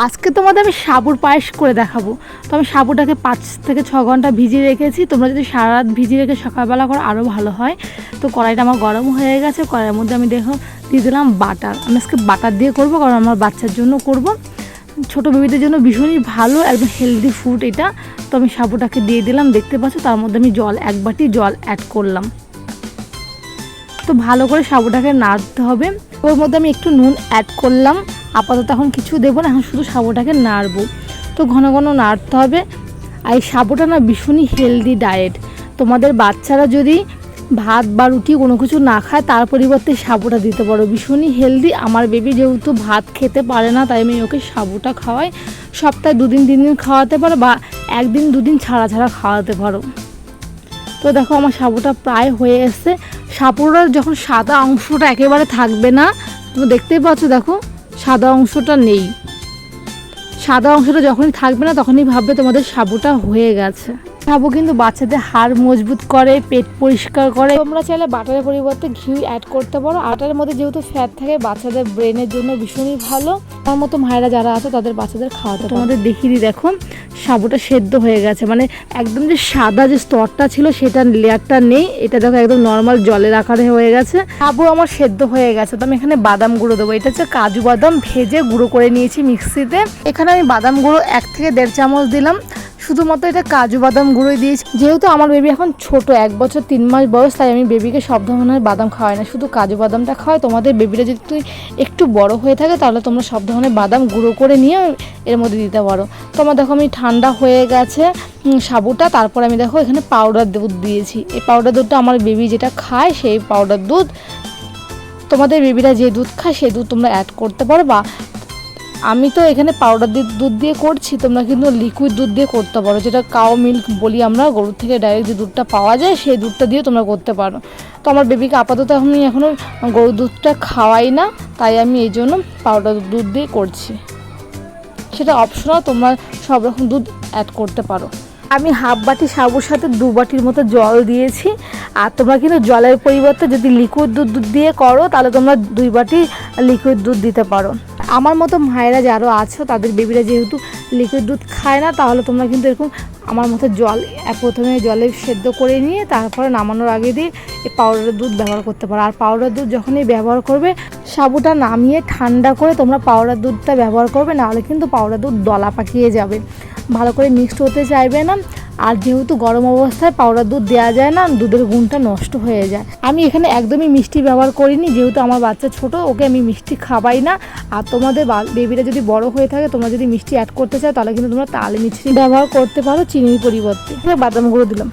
আজকে তোমাদের আমি সাবুর পায়েস করে দেখাবো। তো আমি সাবুটাকে পাঁচ থেকে ছ ঘণ্টা ভিজিয়ে রেখেছি। তোমরা যদি সারা রাত ভিজিয়ে রেখে সকালবেলা করো আরও ভালো হয়। তো কড়াইটা আমার গরম হয়ে গেছে। কড়াইয়ের মধ্যে আমি দেখো, দিয়ে দিলাম বাটার। আমি আজকে বাটার দিয়ে করব, কারণ আমার বাচ্চার জন্য করব। ছোটো বেবিদের জন্য ভীষণই ভালো, একদম হেলদি ফুড এটা। তো আমি সাবুটাকে দিয়ে দিলাম, দেখতে পাচ্ছ? তার মধ্যে আমি জল, এক বাটি জল অ্যাড করলাম। তো ভালো করে সাবুটাকে নাড়তে হবে। ওর মধ্যে আমি একটু নুন অ্যাড করলাম। আপাতত এখন কিছু দেবো না, এখন শুধু সাবুটাকে নাড়বো। তো ঘন ঘন নাড়তে হবে। আর এই সাবুটা না ভীষণই হেলদি ডায়েট তোমাদের বাচ্চারা যদি ভাত বা রুটি কোনো কিছু না খায়, তার পরিবর্তে সাবুটা দিতে পারো। ভীষণই হেলদি আমার বেবি যেহেতু ভাত খেতে পারে না, তাই আমি ওকে সাবুটা খাওয়াই। সপ্তাহে দুদিন তিন দিন খাওয়াতে পারো বা একদিন, দুদিন ছাড়া ছাড়া খাওয়াতে পারো। তো দেখো আমার সাবুটা প্রায় হয়ে এসছে। সাবুটার যখন সাদা অংশটা একেবারে থাকবে না তুমি দেখতেই পাচ্ছ, দেখো। সাদা অংশটা নেই। সাদা অংশটা যখনই থাকবে না তখনই ভাববে তোমাদের সাবুটা হয়ে গেছে। সাবু কিন্তু বাচ্চাদের হাড় মজবুত করে পেট পরিষ্কার করে। তোমরা চাইলে বাটারের পরিবর্তে ঘি অ্যাড করতে পারো। আটার মধ্যে যেহেতু ফ্যাট থাকে বাচ্চাদের ব্রেনের জন্য ভীষণই ভালো। তার মতো মায়েরা যারা আছে তাদের বাচ্চাদের খাওয়াতে তোমাদের দেখিয়ে দিই দেখো সাবুটা সেদ্ধ হয়ে গেছে। মানে একদম যে সাদা যে স্তরটা ছিল সেটা লেয়ারটা নেই। এটা দেখো একদম নর্মাল জলের আকারে হয়ে গেছে। সাবু আমার সেদ্ধ হয়ে গেছে। তো আমি এখানে বাদাম গুঁড়ো দেবো। এটা হচ্ছে কাজু বাদাম ভেজে গুঁড়ো করে নিয়েছি মিক্সিতে। এখানে আমি বাদাম গুঁড়ো এক থেকে দেড় চামচ দিলাম। শুধুমাত্র এটা কাজু বাদাম গুঁড়োই দিয়েছি। যেহেতু আমার বেবি এখন ছোট, এক বছর তিন মাস বয়স, তাই আমি বেবিকে সব ধরনের বাদাম খাওয়াই না। শুধু কাজু বাদামটা খাওয়াই, তোমাদের বেবিটা যদি তুই একটু বড় হয়ে থাকে, তাহলে তোমরা সব ধরনের বাদাম গুঁড়ো করে নিয়ে এর মধ্যে দিতে পারো। তোমার দেখো আমি ঠান্ডা হয়ে গেছে সাবুটা, তারপর আমি দেখো এখানে পাউডার দুধ দিয়েছি। এই পাউডার দুধটা আমার বেবি যেটা খায়, সেই পাউডার দুধ তোমাদের বেবিরা যে দুধ খায়, সেই দুধ তোমরা অ্যাড করতে পারো বা আমি তো এখানে পাউডার দুধ দিয়ে করছি, তোমরা কিন্তু লিকুইড দুধ দিয়ে করতে পারো। যেটা কাউ মিল্ক বলি আমরা, গরুর থেকে ডাইরেক্ট যে দুধটা পাওয়া যায়, সেই দুধটা দিয়ে তোমরা করতে পারো। তো আমার বেবিকে আপাতত আমি এখনও গরুর দুধটা খাওয়াই না, তাই আমি এই জন্য পাউডার দুধ দিয়ে করছি। সেটা অপশনাল তোমরা সব রকম দুধ অ্যাড করতে পারো। আমি হাফ বাটি সাবুর সাথে দু বাটির মতো জল দিয়েছি। আর তোমরা কিন্তু জলের পরিবর্তে যদি লিকুইড দুধ দিয়ে করো, তাহলে তোমরা দুই বাটি লিকুইড দুধ দিতে পারো। আমার মতো মায়েরা যারও আছো, তাদের বেবিরা যেহেতু লিকুইড দুধ খায় না, তাহলে তোমরা কিন্তু এরকম আমার মতো জল প্রথমে জলে সেদ্ধ করে নিয়ে তারপরে নামানোর আগে দিয়ে এই পাউডারের দুধ ব্যবহার করতে পারো। আর পাউডার দুধ যখনই ব্যবহার করবে সাবুটা নামিয়ে ঠান্ডা করে তোমরা পাউডার দুধটা ব্যবহার করবে, নাহলে কিন্তু পাউডার দুধ দলা পাকিয়ে যাবে। ভালো করে মিক্সড হতে চাইবে না। আর যেহেতু গরম অবস্থায় পাউডার দুধ দেওয়া যায় না, দুধের গুণটা নষ্ট হয়ে যায়। আমি এখানে একদমই মিষ্টি ব্যবহার করিনি, যেহেতু আমার বাচ্চা ছোট, ওকে আমি মিষ্টি খাবাই না। আর তোমাদের বেবিটা যদি বড় হয়ে থাকে, তোমরা যদি মিষ্টি অ্যাড করতে চাও, তাহলে কিন্তু তোমরা তালে মিষ্টি ব্যবহার করতে পারো চিনির পরিবর্তে। বাদামগুলো দিলাম।